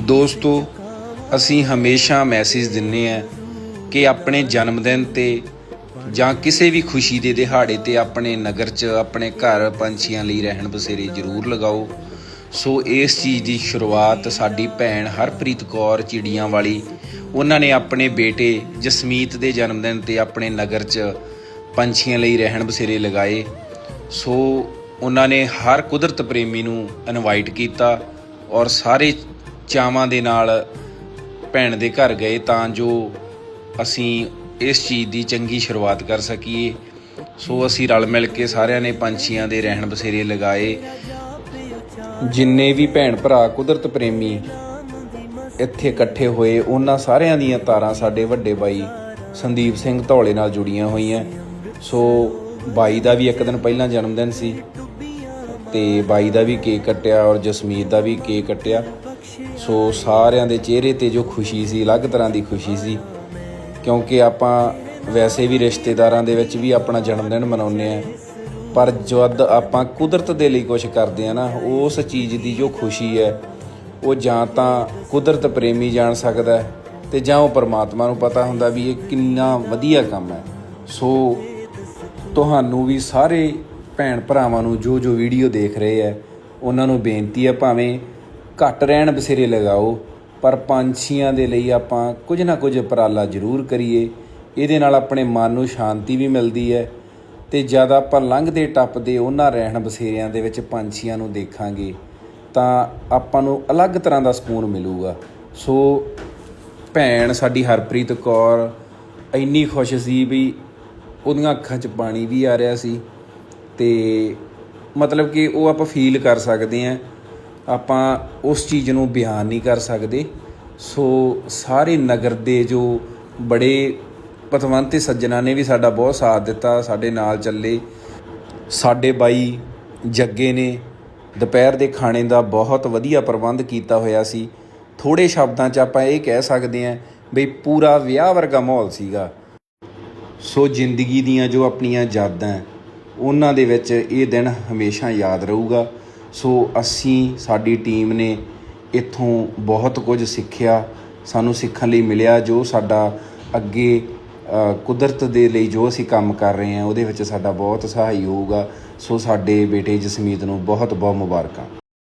ਦੋਸਤੋ, ਅਸੀਂ ਹਮੇਸ਼ਾ ਮੈਸੇਜ ਦਿੰਨੇ ਆ ਕਿ ਆਪਣੇ ਜਨਮ ਦਿਨ ਤੇ ਜਾਂ ਕਿਸੇ ਵੀ ਖੁਸ਼ੀ ਦੇ ਦਿਹਾੜੇ ਤੇ ਆਪਣੇ ਨਗਰ 'ਚ ਆਪਣੇ ਘਰ ਪੰਛੀਆਂ ਲਈ ਰਹਿਣ ਬਸੇਰੇ ਜ਼ਰੂਰ ਲਗਾਓ। ਸੋ ਇਸ ਚੀਜ਼ ਦੀ ਸ਼ੁਰੂਆਤ ਸਾਡੀ ਭੈਣ ਹਰਪ੍ਰੀਤ ਕੌਰ ਚਿੜੀਆਂ ਵਾਲੀ, ਉਹਨਾਂ ਨੇ ਆਪਣੇ ਬੇਟੇ ਜਸਮੀਤ ਦੇ ਜਨਮ ਦਿਨ ਤੇ ਆਪਣੇ ਨਗਰ 'ਚ ਪੰਛੀਆਂ ਲਈ ਰਹਿਣ ਬਸੇਰੇ ਲਗਾਏ। ਸੋ ਉਹਨਾਂ ਨੇ ਹਰ ਕੁਦਰਤ ਪ੍ਰੇਮੀ ਨੂੰ ਇਨਵਾਈਟ ਕੀਤਾ ਔਰ ਸਾਰੇ ਚਾਵਾਂ ਦੇ ਨਾਲ ਭੈਣ ਦੇ ਘਰ ਗਏ ਤਾਂ ਜੋ ਅਸੀਂ ਇਸ ਚੀਜ਼ ਦੀ ਚੰਗੀ ਸ਼ੁਰੂਆਤ ਕਰ ਸਕੀਏ। ਸੋ ਅਸੀਂ ਰਲ ਮਿਲ ਕੇ ਸਾਰਿਆਂ ਨੇ ਪੰਛੀਆਂ ਦੇ ਰਹਿਣ ਬਸੇਰੇ ਲਗਾਏ। ਜਿੰਨੇ ਵੀ ਭੈਣ ਭਰਾ ਕੁਦਰਤ ਪ੍ਰੇਮੀ ਇੱਥੇ ਇਕੱਠੇ ਹੋਏ, ਉਹਨਾਂ ਸਾਰਿਆਂ ਦੀਆਂ ਤਾਰਾਂ ਸਾਡੇ ਵੱਡੇ ਬਾਈ ਸੰਦੀਪ ਸਿੰਘ ਧੌਲੇ ਨਾਲ ਜੁੜੀਆਂ ਹੋਈਆਂ। ਸੋ ਬਾਈ ਦਾ ਵੀ ਇੱਕ ਦਿਨ ਪਹਿਲਾਂ ਜਨਮ ਦਿਨ ਸੀ ਤੇ ਬਾਈ ਦਾ ਵੀ ਕੇਕ ਕੱਟਿਆ ਔਰ ਜਸਮੀਤ ਦਾ ਵੀ ਕੇਕ ਕੱਟਿਆ। ਸੋ ਸਾਰਿਆਂ ਦੇ ਚਿਹਰੇ ਤੇ ਜੋ ਖੁਸ਼ੀ ਸੀ, ਅਲੱਗ ਤਰ੍ਹਾਂ ਦੀ ਖੁਸ਼ੀ ਸੀ। ਕਿਉਂਕਿ ਆਪਾਂ ਵੈਸੇ ਵੀ ਰਿਸ਼ਤੇਦਾਰਾਂ ਦੇ ਵਿੱਚ ਵੀ ਆਪਣਾ ਜਨਮ ਦਿਨ ਮਨਾਉਂਦੇ ਆ ਪਰ ਜਦ ਆਪਾਂ ਕੁਦਰਤ ਦੇ ਲਈ ਕੁਝ ਕਰਦੇ ਆ ਨਾ, ਉਸ ਚੀਜ਼ ਦੀ ਜੋ ਖੁਸ਼ੀ ਹੈ, ਉਹ ਜਾਂ ਤਾਂ ਕੁਦਰਤ ਪ੍ਰੇਮੀ ਜਾਣ ਸਕਦਾ ਹੈ ਤੇ ਜਾਂ ਉਹ ਪਰਮਾਤਮਾ ਨੂੰ ਪਤਾ ਹੁੰਦਾ ਵੀ ਇਹ ਕਿੰਨਾ ਵਧੀਆ ਕੰਮ ਹੈ। ਸੋ ਤੁਹਾਨੂੰ ਵੀ ਸਾਰੇ ਭੈਣ ਭਰਾਵਾਂ ਨੂੰ ਜੋ ਜੋ ਵੀਡੀਓ ਦੇਖ ਰਹੇ ਆ ਉਹਨਾਂ ਨੂੰ ਬੇਨਤੀ ਹੈ ਭਾਵੇਂ ਘੱਟ ਰਹਿਣ ਬਸੇਰੇ ਲਗਾਓ, ਪਰ ਪੰਛੀਆਂ ਦੇ ਲਈ ਆਪਾਂ ਕੁਝ ਨਾ ਕੁਝ ਉਪਰਾਲਾ ਜ਼ਰੂਰ ਕਰੀਏ। ਇਹਦੇ ਨਾਲ ਆਪਣੇ ਮਨ ਨੂੰ ਸ਼ਾਂਤੀ ਵੀ ਮਿਲਦੀ ਹੈ ਤੇ ਜਦ ਆਪਾਂ ਲੰਘਦੇ ਟੱਪਦੇ ਉਹਨਾਂ ਰਹਿਣ ਬਸੇਰਿਆਂ ਦੇ ਵਿੱਚ ਪੰਛੀਆਂ ਨੂੰ ਦੇਖਾਂਗੇ, ਤਾਂ ਆਪਾਂ ਨੂੰ ਅਲੱਗ ਤਰ੍ਹਾਂ ਦਾ ਸਕੂਨ ਮਿਲੂਗਾ। ਸੋ ਭੈਣ ਸਾਡੀ ਹਰਪ੍ਰੀਤ ਕੌਰ, ਇੰਨੀ ਖੁਸ਼ ਸੀ ਵੀ ਉਹਦੀਆਂ ਅੱਖਾਂ 'ਚ ਪਾਣੀ ਵੀ ਆ ਰਿਹਾ ਸੀ ਤੇ ਮਤਲਬ ਕਿ ਉਹ ਆਪਾਂ ਫੀਲ ਕਰ ਸਕਦੇ ਆਂ ਆਪਾਂ ਉਸ ਚੀਜ਼ ਨੂੰ ਬਿਆਨ ਨਹੀਂ ਕਰ ਸਕਦੇ। ਸੋ ਸਾਰੇ ਨਗਰ ਦੇ ਜੋ ਬੜੇ ਪਤਵੰਤੇ ਸੱਜਣਾਂ ਨੇ ਵੀ ਸਾਡਾ ਬਹੁਤ ਸਾਥ ਦਿੱਤਾ, ਸਾਡੇ ਨਾਲ ਚੱਲੇ। ਸਾਡੇ ਬਾਈ ਜੱਗੇ ਨੇ ਦੁਪਹਿਰ ਦੇ ਖਾਣੇ ਦਾ ਬਹੁਤ ਵਧੀਆ ਪ੍ਰਬੰਧ ਕੀਤਾ ਹੋਇਆ ਸੀ। ਥੋੜੇ ਸ਼ਬਦਾਂ 'ਚ ਆਪਾਂ ਇਹ ਕਹਿ ਸਕਦੇ ਹਾਂ ਵੀ ਪੂਰਾ ਵਿਆਹ ਵਰਗਾ ਮਾਹੌਲ ਸੀਗਾ। ਸੋ ਜ਼ਿੰਦਗੀ ਦੀਆਂ ਜੋ ਆਪਣੀਆਂ ਯਾਦਾਂ, ਉਹਨਾਂ ਦੇ ਵਿੱਚ ਇਹ ਦਿਨ ਹਮੇਸ਼ਾ ਯਾਦ ਰਹੂਗਾ। ਸੋ ਅਸੀਂ, ਸਾਡੀ ਟੀਮ ਨੇ ਇੱਥੋਂ ਬਹੁਤ ਕੁਝ ਸਿੱਖਿਆ, ਸਾਨੂੰ ਸਿੱਖਣ ਲਈ ਮਿਲਿਆ ਜੋ ਸਾਡਾ ਅੱਗੇ ਕੁਦਰਤ ਦੇ ਲਈ ਜੋ ਅਸੀਂ ਕੰਮ ਕਰ ਰਹੇ ਹਾਂ, ਉਹਦੇ ਵਿੱਚ ਸਾਡਾ ਬਹੁਤ ਸਹਾਈ ਹੋਊਗਾ। ਸੋ ਸਾਡੇ ਬੇਟੇ ਜਸਮੀਤ ਨੂੰ ਬਹੁਤ ਬਹੁਤ ਮੁਬਾਰਕਾਂ।